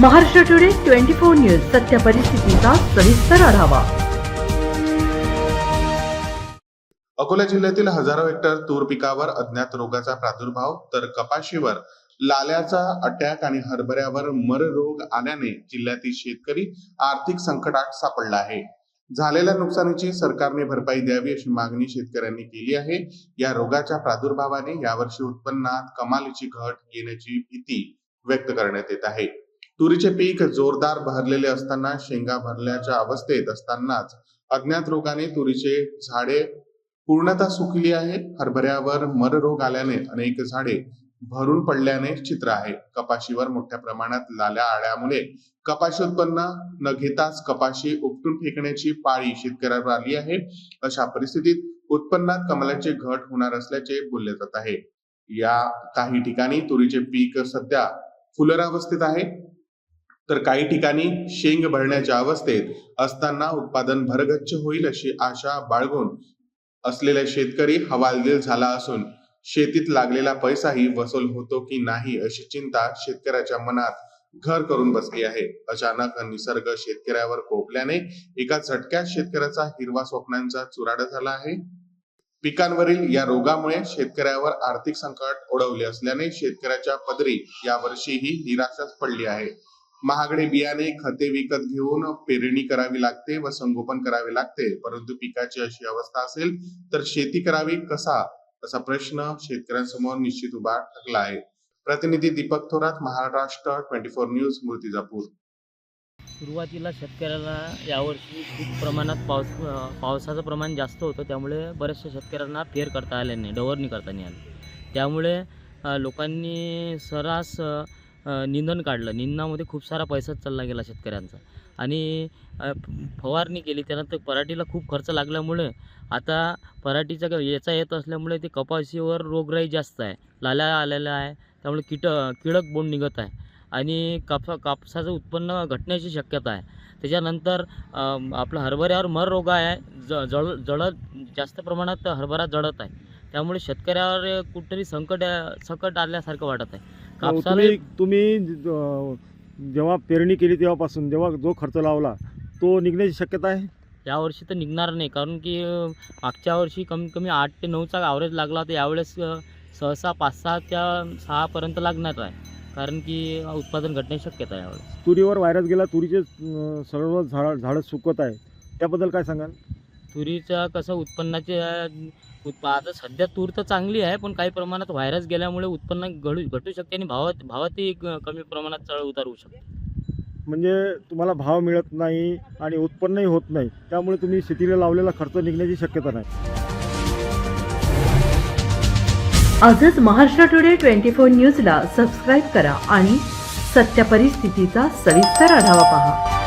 Maharashtra today twenty four news सत्य परिस्थितीचा सविस्तर आढावा. अकोला जिल्ह्यातील हजारो हेक्टर तूर पिकावर अज्ञात रोगाचा प्रादुर्भाव तर कपाशीवर लाल्याचा अटॅक आणि हरभऱ्यावर मर रोग आल्याने जिल्ह्यातील शेतकरी आर्थिक संकटात सापडला आहे. झालेल्या नुकसानीची सरकारने भरपाई द्यावी अशी मागणी शेतकऱ्यांनी केली आहे. या रोगाच्या प्रादुर्भावाने यावर्षी उत्पन्नात कमालीची घट येण्याची भीती व्यक्त करण्यात येत आहे. तुरीचे पीक जोरदार भरलेले असताना शेंगा भरल्याच्या अवस्थेत असतानाच अज्ञात रोगाने तुरीचे झाडे पूर्णतः सुकली आहे हरभऱ्यावर मर रोग आल्याने अनेक झाडे भरून पडल्याने चित्र आहे. कपाशीवर मोठ्या प्रमाणात लाल्या आळ्यामुळे कपाशी उत्पन्न न घेताच कपाशी उपटून फेकण्याची पाळी शेतकऱ्यावर आली आहे. अशा परिस्थितीत उत्पन्नात कमलाचे घट होणार असल्याचे बोलले जात आहे. या काही ठिकाणी तुरीचे पीक सध्या फुलरावस्थेत आहे. तर काही ठिकाणी शेंग भरण्याच्या अवस्थेत असताना उत्पादन भरगच्च होईल अशी आशा बाळगून असलेला शेतकरी हवालदिल झाला असून शेतीत लागलेला पैसाही वसूल होतो की नाही अशी चिंता शेतकऱ्याच्या मनात घर करून बसली आहे. अचानक निसर्ग शेतकऱ्यावर कोपल्याने एका झटक्यात शेतकऱ्याचा हिरवा स्वप्नांचा चुराडा झाला आहे. पिकांवरील या रोगामुळे शेतकऱ्यावर आर्थिक संकट ओढवले असल्याने शेतकऱ्याच्या पदरी यावर्षीही निराशाच पडली आहे. महागडे बियाणे खते विकत घेऊन पेरणी करावी लागते व संगोपन करावे लागते. परंतु पिकाची अशी अवस्था असेल तर शेती करावी कसा? असा प्रश्न शेतकऱ्यांसमोर निश्चित उभा ठरला आहे. प्रतिनिधी Deepak Thorat Maharashtra twenty four news Murtijapur. सुरुवातीला शेतकऱ्याला यावर्षी खूप प्रमाणात पाऊस पावसाचं प्रमाण जास्त होतं. त्यामुळे बऱ्याचशा शेतकऱ्यांना फेर करता आले नाही डवरणी करता नाही आली. त्यामुळे लोकांनी सर्रास निंदन निंदण काढलं. निंदनामध्ये खूप सारा पैसा चालला गेला शेतकऱ्यांचा. आणि फवारणी केली. त्यानंतर पराठीला खूप खर्च लागल्यामुळे आता पराठीचा याचा येत असल्यामुळे ते कपाशीवर रोगराई जास्त आहे. लाल्या आलेल्या आहे. त्यामुळे कीट किडक बोंड निघत आहे. आणि कापसा कापसाचं उत्पन्न घटण्याची शक्यता आहे. त्याच्यानंतर आपलं हरभऱ्यावर मर रोग आहे. ज जळ जळत जास्त प्रमाणात हरभरा जळत आहे. त्यामुळे शेतकऱ्यावर कुठेतरी संकट संकट आल्यासारखं वाटत आहे. कापसाला तुम्ही तुम्ही अं, जेव्हा पेरणी केली तेव्हापासून जेव्हा जो खर्च लावला तो निघण्याची शक्यता आहे? यावर्षी तर निघणार नाही कारण की अ, मागच्या वर्षी कमीत कमी आठ ते नऊचा ॲव्हरेज लागला होता. यावेळेस अ, सहसा पाच सहा त्या सहापर्यंत लागणार आहे. कारण की उत्पादन घटण्याची शक्यता आहे यावेळेस. तुरीवर व्हायरस गेला तुरीचे अं, सर्व झाड झाडं सुकत आहे. त्याबद्दल काय सांगाल? तुरीचं कसं उत्पन्नाचे उत्प आता सध्या तूर तर चांगली आहे पण काही प्रमाणात व्हायरस गेल्यामुळे उत्पन्न घडू घटू शकते आणि भावात भावातही कमी प्रमाणात चढ उतार होऊ शकते. म्हणजे तुम्हाला भाव मिळत नाही आणि उत्पन्नही होत नाही त्यामुळे तुम्ही शेतीला लावलेला खर्च निघण्याची शक्यता नाही. आजच महाराष्ट्र टुडे ट्वेंटी फोर न्यूजला सबस्क्राईब करा आणि सत्य परिस्थितीचा सविस्तर आढावा पहा.